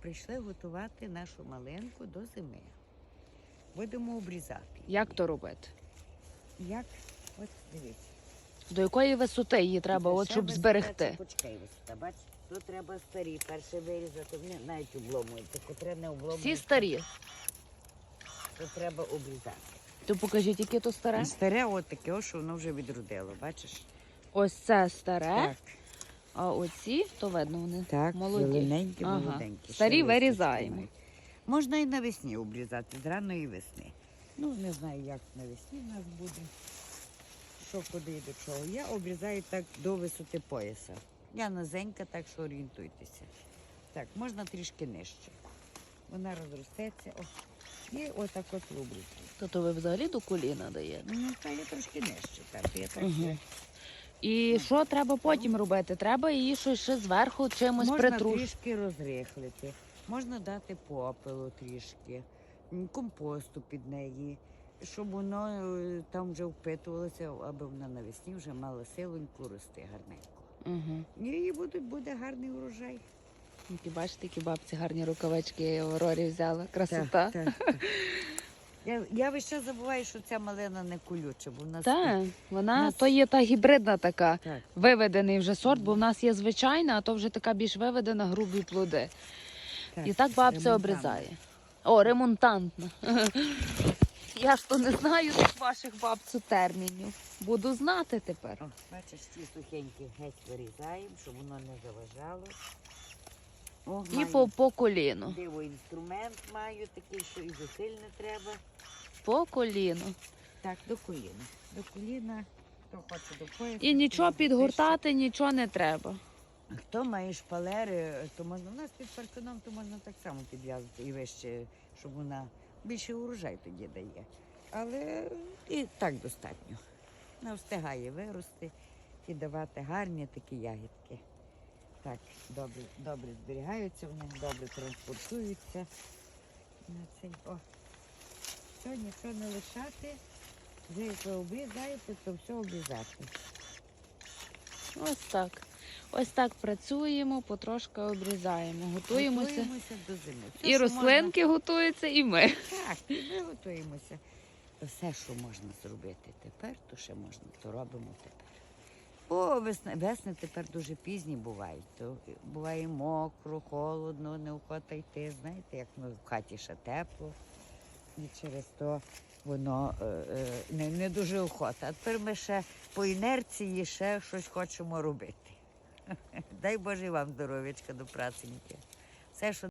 прийшли готувати нашу малинку до зими. Будемо обрізати. Як то робити? Як? От дивіться. До якої висоти її треба, от щоб зберегти? Почекай висота, бач? Тут треба старі, перше вирізати, вони навіть обломуються, котре не обломуються. Всі старі. То треба обрізати. То покажіть, яке то старе. Старе от таке, що воно вже відродило, бачиш? Ось це старе, Так, а оці, то видно вони. так, молоді. зелененькі, Ага. молоденькі. Старі ще листочки вирізаємо. мають. Можна і навесні обрізати, з раної весни. Ну, не знаю, як навесні в нас буде. Що куди і до чого. Я обрізаю так до висоти пояса. Я низенька, так що орієнтуйтеся. Так, можна трішки нижче. Вона розростеться. О. І отак от обрізую. То, то ви взагалі до коліна даєте. Ну, та я трошки нижче. Так, я так Мгм. ще- І що треба потім робити? Треба її щось ще зверху чимось Можна притрушити. трішки розрихлити, можна дати попелу трішки, компосту під неї, щоб воно е, там вже впитувалося, аби вона навесні вже мала силоньку рости гарненько. Угу. І її буде, буде гарний урожай. Які бачите, які бабці гарні рукавички я в Аврорі взяла. Красота. Так, так, так. Я, я весь час забуваю, що ця малина не колюча, бо в нас Так, вона нас- то є та гібридна така, так. виведений вже сорт, бо в нас є звичайна, а то вже така більш виведена грубі плоди. І так бабця обрізає. О, ремонтантна. Я ж то не знаю тих ваших бабцю термінів. Буду знати тепер. О, бачиш, ці сухенькі геть вирізаємо, щоб воно не заважало. О, І маю по, по коліну. Диво інструмент маю такий, що і зусиль не треба. По коліну. Так, до коліна. До коліна, хто хоче до пояса. І нічого підгортати, нічого не треба. Хто має шпалери, то можна. У нас під парканом, то можна так само підв'язати і вище, щоб вона більше урожай тоді дає. Але і так достатньо. Вона встигає вирости і давати гарні такі ягідки. Так, добре, добре зберігаються, вони добре транспортуються. На цей, о. Все, нічого не лишати. Ви як ви обрізаєте, то все обрізати. Ось так. Ось так працюємо, потрошки обрізаємо. Готуємося. Готуємося до зими. Все, І рослинки готуються, і ми. Так, і ми готуємося. Все, що можна зробити тепер, то ще можна, то робимо тепер. О, весна, весни тепер дуже пізні бувають. Буває мокро, холодно, неохота йти. Знаєте, як ну, в хаті ще тепло. І через то воно е, е, не, не дуже охота. А тепер ми ще по інерції ще щось хочемо робити. Дай Боже вам здоров'ячка до праценьки. Все, що